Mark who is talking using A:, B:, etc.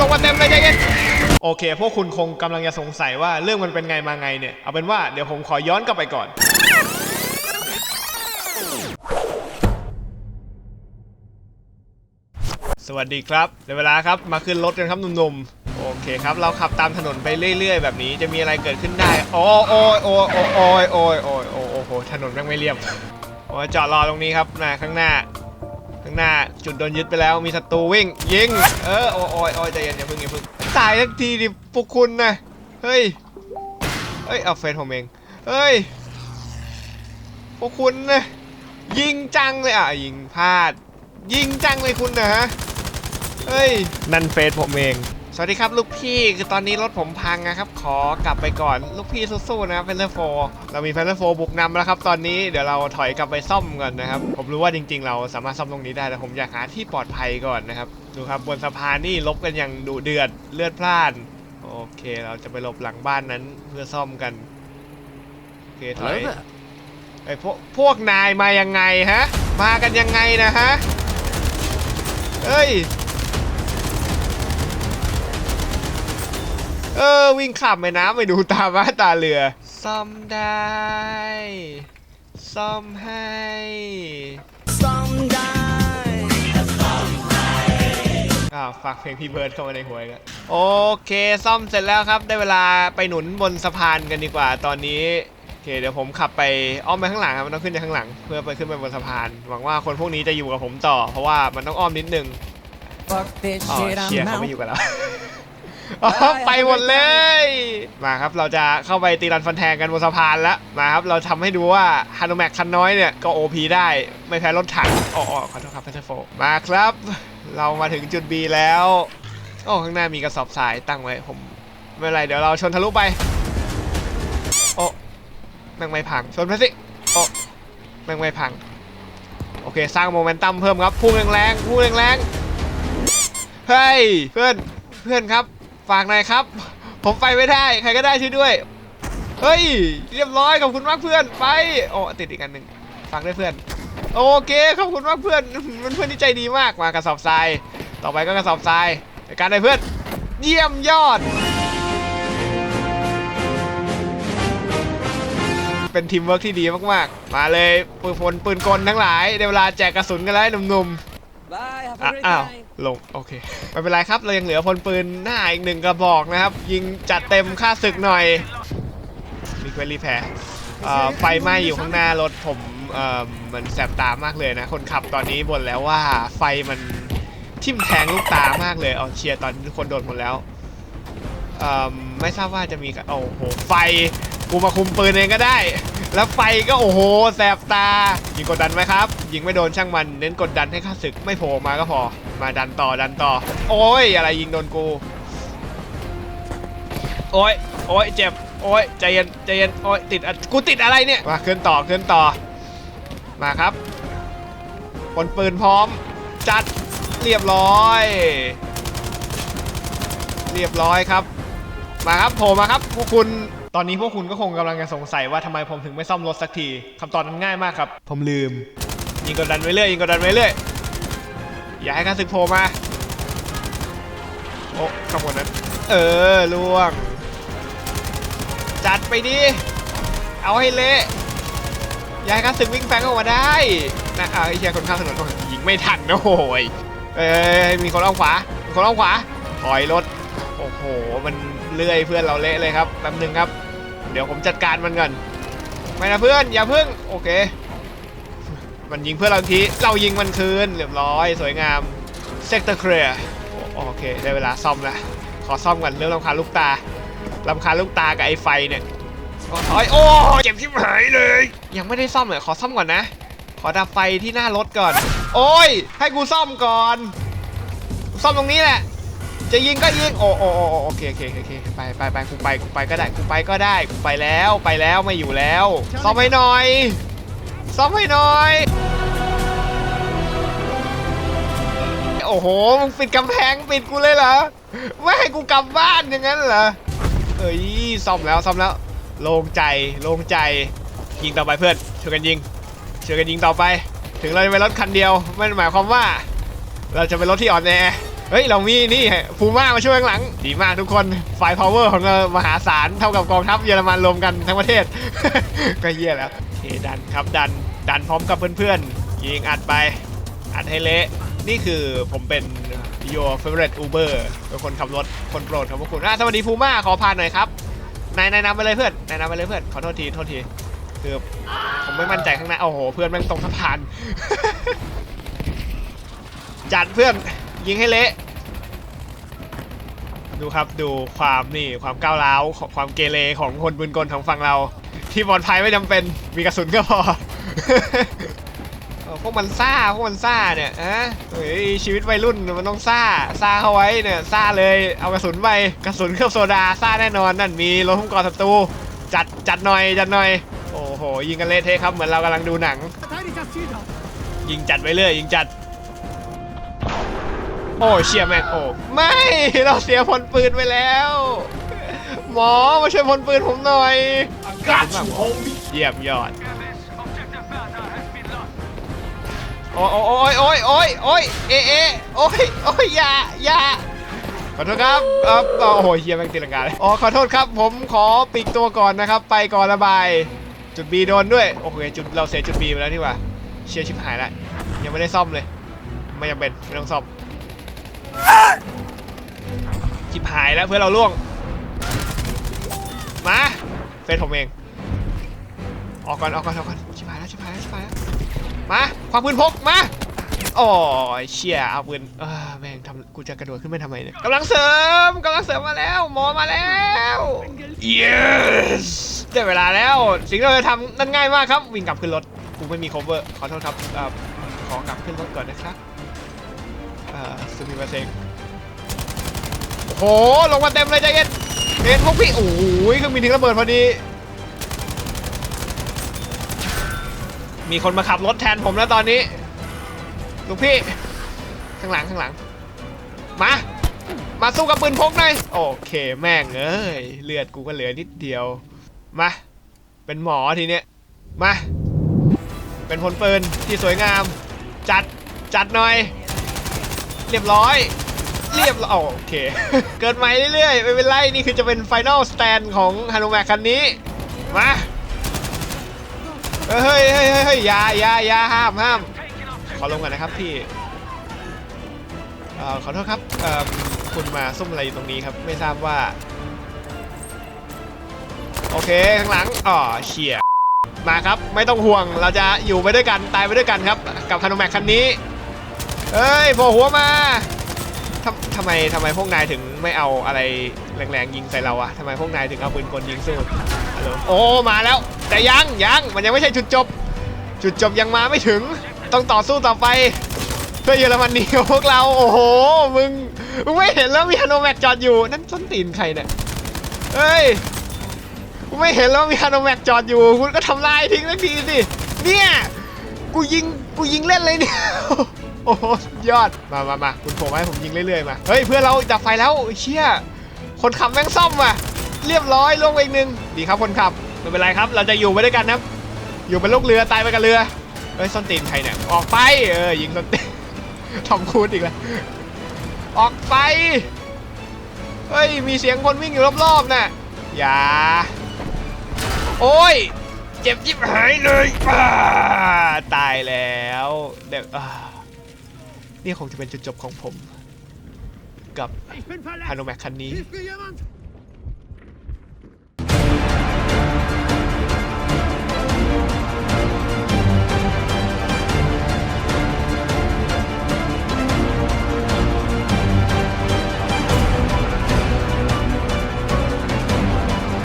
A: ลงมาเต็มเลยใจเย็นโอเค พวกคุณคงกำลังจะสงสัยว่าเรื่องมันเป็นไงมาไงเนี่ย เอาเป็นว่าเดี๋ยวผมขอย้อนกลับไปก่อน สวัสดีครับเดี๋ยวเวลาครับมาขึ้นรถกันครับหนุ่มๆ โอเคครับ เราขับตามถนนไปเรื่อย ๆ แบบนี้จะมีอะไรเกิดขึ้นได้โอ้โอ้ยโอ้ยโอ้ยโอ้ยโอ้ยโอ้ยโอ้โอ้โหถนนแม่งไม่เรียบโอ้ยจอดรอตรงนี้ครับนะข้างหน้า หน้าจุดโดนยึดไปแล้วมีศัตรูวิ่ง ยิง เออโอ้ยโอ้ยโอ้ยใจเย็นอย่าเพิ่งอย่าเพิ่งตายทักทีดิพวกคุณนะเฮ้ยเฮ้ยเอาเฟนผมเองเฮ้ยพวกคุณนะยิงจังเลยอะยิงพลาด ยิงจังเลยคุณนะฮะเฮ้ยนั่นเฟซผมเอง สวัสดีครับลูกพี่คือตอนนี้รถผมพังนะครับ ขอกลับไปก่อนลูกพี่สู้ๆนะครับเฟนเ e อร์โฟเรามีเฟนเ e อร์โฟบุกนำแล้วครับ ตอนนี้เดี๋ยวเราถอยกลับไปซ่อมก่อนนะครับ ผมรู้ว่าจริง ๆ เราสามารถซ่อมตรงนี้ได้แต่ผมอยากหาที่ปลอดภัยก่อนนะครับ ดูครับบนสะพานนี่ลบกันอย่างดุเดือดเลือดพล่าน โอเค เราจะไปหลบหลังบ้านนั้นเพื่อซ่อมกันโอเคถอยไอ้พวกพวกนายมายังไงฮะ มากันยังไงนะฮะเอ้ย เออ วิ่งขับไปน้ำไปดูตาบ้าตาเรือ ซ่อมได้ ซ่อมให้อ้าวฝากเพลงพี่เบิร์ดเข้ามาในหัวอีกันโอเค ซ่อมเสร็จแล้วครับ ได้เวลาไปหนุนบนสะพานกันดีกว่า ตอนนี้โอเคเดี๋ยวผมขับไปอ้อมไปข้างหลังครับมันต้องขึ้นไปข้างหลัง เพื่อไปขึ้นไปบนสะพาน หวังว่าคนพวกนี้จะอยู่กับผมต่อ เพราะว่ามันต้องอ้อมนิดนึง
B: Fuck this
A: อ๋อ
B: shit
A: เชียร์
B: I'm
A: เขาไม่
B: out
A: อยู่กับเรา อ๋อไปหมดเลย มาครับเราจะเข้าไปตีรันฟันแทงกันบนสะพานแล้วมาครับเราทำให้ดูว่าฮานุแมกคันน้อยเนี่ยก็ OP ได้ไม่แพ้รถถังอ๋ออ๋อขอโทษครับพัชโฟมาครับ เรามาถึงจุด B แล้วโอ้ข้างหน้ามีกระสอบทรายตั้งไว้ผมไม่เป็นไรเดี๋ยวเราชนทะลุไปโอ้แม่งไม่พังชนไปสิโอ้แม่งไม่พังโอเค สร้างโมเมนตัมเพิ่มครับพุ่งแรงๆพุ่งแรงๆเฮ้ยเพื่อนเพื่อนครับ ฝากหน่อยครับ ผมไปไม่ได้ ใครก็ได้ช่วยด้วย เฮ้ย เรียบร้อยขอบคุณมากเพื่อนไปโอ้ติดอีกอันหนึ่งฝากด้วยเพื่อน โอเคขอบคุณมากเพื่อนมันเพื่อนที่ใจดีมากมากระสอบทราย ต่อไปก็กระสอบทรายในการได้เพื่อน เยี่ยมยอด เป็นทีมเวิร์กที่ดีมากๆ มาเลยปืนพลปืนกลทั้งหลายได้เวลาแจกกระสุนกันแล้วหนุ่มๆ
B: Bye have
A: อะ
B: a great
A: อ้าว
B: time
A: ลงโอเคไม่เป็นไรครับเรายังเหลือพลปืนหน้าอีกหนึ่งกระบอกนะครับ ยิงจัดเต็มค่าศึกหน่อยมีเควลีแพ้เอ่อไฟไหม้อยู่ข้างหน้ารถผมเอ่อมันแสบตามากเลยนะ คนขับตอนนี้บ่นแล้วว่าไฟมันทิ่มแทงลูกตามากเลยเอาเชียร์ตอนทุกคนโดนหมดแล้วเอ่อไม่ทราบว่าจะมีโอ้โหไฟกูมาคุมปืนเองก็ได้ แล้วไฟก็โอ้โหแสบตา ยิงกดดันไหมครับ ยิงไม่โดนช่างมันเน้นกดดันให้ข้าศึกไม่โผล่มาก็พอ มาดันต่อดันต่อ โอ้ยอะไรยิงโดนกู โอ้ยโอ้ยเจ็บ โอ้ยใจเย็นใจเย็นโอ้ยติดอะกูติดอะไรเนี่ยมาขึ้นต่อขึ้นต่อ มาครับผลปืนพร้อม จัดเรียบร้อย เรียบร้อยครับ มาครับโผล่มาครับพวกคุณ ตอนนี้พวกคุณก็คงกำลังจะสงสัยว่าทำไมผมถึงไม่ซ่อมรถสักทีคำตอบนั้นง่ายมากครับ ผมลืม ยิงกดดันไว้เรื่อยยิงกดดันไว้เรื่อยอย่าให้ข้าศึกโผล่มาโอ้ข้างบนนั้น เออล่วง จัดไปดิเอาให้เละอย่าให้ข้าศึกวิ่งแฟงออกมาได้นะอ่าไอ้เหี้ยคนข้ามถนนยิงไม่ทันนะโอ้ยเอ้ยมีคนอ้อมขวามีคนอ้อมขวาถอยรถโอ้โห มันเลื่อยเพื่อนเราเละเลยครับ แป๊บหนึงครับ เดี๋ยวผมจัดการมันก่อน ไม่นะเพื่อน อย่าเพิ่ง โอเค มันยิงเพื่อนเราที เรายิงมันคืน เรียบร้อย สวยงาม เซกเตอร์เคลียร์โอเค ได้เวลาซ่อมแล้วขอซ่อมก่อนเรื่องรำคาลูกตารำคาลูกตากับไอ้ไฟเนี่ยโอ้ยโอ้เจ็บชิบหายเลย ยังไม่ได้ซ่อมเลย ขอซ่อมก่อนนะ ขอดับไฟที่หน้ารถก่อน โอ้ย ให้กูซ่อมก่อน ซ่อมตรงนี้แหละ จะยิงก็ยิงโอ้โอ้โอ้โอเคโอเคโอเคไปไปไปกูไปกูไปก็ได้กูไปก็ได้กูไปแล้วไปแล้วไม่อยู่แล้วซ่อมให้หน่อยซ่อมให้หน่อยโอ้โหมึงปิดกำแพงปิดกูเลยเหรอไม่ให้กูกลับบ้านอย่างนั้นเหรอเอ้ยซ่อมแล้วซ่อมแล้วโล่งใจโล่งใจยิงต่อไปเพื่อนช่วยกันยิงช่วยกันยิงต่อไป ถึงเราจะเป็นรถคันเดียวไม่ได้หมายความว่า เราจะเป็นรถที่อ่อนแอ เฮ้ย เรามีนี่ฟูม่ามาช่วยข้างหลัง ดีมากทุกคนไฟพาวเวอร์ของเรามหาศาลเท่ากับกองทัพเยอรมันรวมกันทั้งประเทศ ก็เยี่ยแล้วเคดันครับดันดันพร้อมกับเพื่อนๆ ยิงอัดไป อัดให้เละ นี่คือผมเป็น your favorite Uber เป็นคนขับรถคนโปรดของพวกคุณอะสวัสดีฟูม่าขอผ่านหน่อยครับนายนายนำไปเลยเพื่อนนายนำไปเลยเพื่อนขอโทษทีโทษทีคือผมไม่มั่นใจข้างหน้าโอ้โห เพื่อนแม่งตรงสะพาน จัดเพื่อน ยิงให้เละ ดูครับดูความนี่ความก้าวร้าวของความเกเรของคนปืนกลของฝั่งเรา ที่ปลอดภัยไม่จำเป็นมีกระสุนก็พอเออพวกมันซ่าพวกมันซ่าเนี่ยฮะเฮ้ยชีวิตวัยรุ่นมันต้องซ่าซ่าเข้าไว้เนี่ยซ่าเลยเอากระสุนไปกระสุนเคลือบโซดาซ่าแน่นอนนั่นมีรถหุ้มกอศัตรูจัดจัดหน่อยจัดหน่อยโอ้โหยิงกันเละเทะครับเหมือนเรากำลังดูหนัง ยิงจัดไปเรื่อยยิงจัด โอ้เชียแม่งโอ้ไม่เราเสียพลปืนไปแล้ว หมอมาช่วยพลปืนผมหน่อย
B: Got you, homie.
A: เยี่ยมยอดโอ้โอ้ยโอ้ยโอ้ยโอ้ยเอเอโอ้ยโอ้ยอย่าอย่าขอโทษครับเออโอ้โหเฮียแม่งตีลังกาเลยอ๋อขอโทษครับ ผมขอปิดตัวก่อนนะครับ ไปก่อนระบาย จุด B โดนด้วย โอเคจุดเราเสียจุด B ไปแล้วนี่ว่าเชียร์ชิบหายแล้วยังไม่ได้ซ่อมเลย ไม่จำเป็นไม่ต้องซ่อม ชิบหายแล้วเพื่อนเราล่วง มาเฟซผมเอง ออกก่อนออกก่อนออกก่อนชิบหายแล้วชิบหายแล้วชิบหายแล้ว มาความปืนพกมาโอ้ยเชี่ยเอาปืนเออแม่งทำกูจะกระโดดขึ้นไปทำไมเนี่ยกำลังเสริมกำลังเสริมมาแล้วหมอมาแล้ว yes ได้เวลาแล้ว สิ่งที่เราจะทำนั่นง่ายมากครับ วิ่งกลับขึ้นรถกูไม่มี cover ขอโทษครับเอ่อขอกลับขึ้นรถก่อนนะครับ สุมิมาเซงโอ้โห ลงมาเต็มเลยใจเย็นเห็นพวกพี่ โอ้ยเครื่องบินถึงระเบิดพอดี มีคนมาขับรถแทนผมแล้วตอนนี้ลูกพี่ ข้างหลังข้างหลัง มา มาสู้กับปืนพกหน่อย โอเคแม่งเอ้ย เลือดกูก็เหลือนิดเดียว มา เป็นหมอทีเนี้ย มา เป็นพลปืนที่สวยงาม จัด จัดหน่อย เรียบร้อย เรียบร้อยโอเค เกิดใหม่เรื่อยๆไม่เป็นไรนี่คือจะเป็น Final Stand ของฮานุแมกคันนี้ มาเฮ้ยเฮ้ยเฮ้ยเฮ้ยอย่าอย่าอย่าห้ามห้ามขอลงก่อนนะครับพี่เอ่อขอโทษครับเอ่อคุณมาซุ่มอะไรอยู่ตรงนี้ครับ ไม่ทราบว่า โอเคข้างหลังอ๋อเชียมาครับ ไม่ต้องห่วงเราจะอยู่ไปด้วยกันตายไปด้วยกันครับ กับคานุแมกคันนี้ เฮ้ยโผล่หัวมาทำทำไมทำไมพวกนายถึงไม่เอาอะไรแรงๆยิงใส่เราอะทำไมพวกนายถึงเอาปืนกลยิงสู้ฮัลโหลโอ้มาแล้ว แต่ยังยังมันยังไม่ใช่จุดจบ จุดจบยังมาไม่ถึง ต้องต่อสู้ต่อไป เพื่อเยอรมนีพวกเราโอ้โหมึงมึงไม่เห็นแล้วมีฮานโนแมกจอดอยู่นั่นส้นตีนใครเนี่ยเฮ้ยกูไม่เห็นแล้วมีฮานโนแมกจอดอยู่คุณก็ทำลายทิ้งสักทีสิเนี่ยกูยิงกูยิงเล่นเลยเนี่ย โอ้โหสุดยอด มามามาคุณโผล่มาให้ผมยิงเรื่อยๆมา เฮ้ยเพื่อนเราดับไฟแล้วเชี่ย คนขับแม่งซ่อมว่ะ เรียบร้อยลงไปอีกหนึ่งดีครับคนขับ ไม่เป็นไรครับ เราจะอยู่ไปด้วยกันนะครับอยู่เป็นลูกเรือตายไปกับเรือ เฮ้ยส้นตีนใครเนี่ย ออกไป เออยิงส้นตีนทอมครูดอีกแล้ว ออกไป เฮ้ยมีเสียงคนวิ่งอยู่รอบๆน่ะ อย่า โอ้ย เจ็บจิบหายเลยอ่าตายแล้ว เด็กอ่า นี่คงจะเป็นจุดจบของผม กับ
B: Ich bin
A: ฮา
B: verletzt.
A: นุแมกคันนี้
B: Hilft mir jemand?